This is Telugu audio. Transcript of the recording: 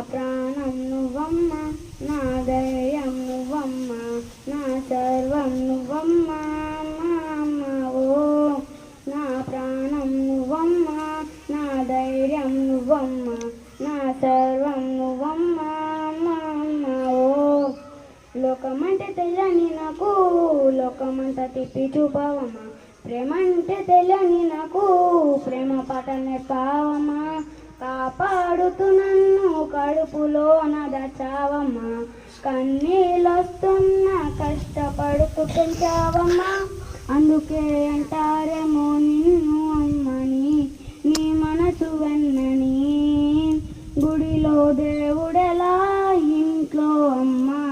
ప్రాణం నువ్వమ్మ నా దయం నువ్వమ్మ నా సర్వం నువ్వమ్మ ఓ నా ప్రాణం నా నా సర్వం ఓ లోకమంటే తెల్లని నాకు లోకమంతా తిప్పి చూపవమ్మా. ప్రేమ అంటే తెల్లని నాకు ప్రేమ పాట పావమ్మా కాపాడుతు నన్ను కడుపులోన దచావమ్మా కన్నీళ్ళొస్తున్న కష్టపడుతు పెంచావమ్మా అందుకే అంటారేమో నిన్ను అమ్మని నీ మనసు వెన్నని. గుడిలో దేవుడెలా ఇంట్లో అమ్మా?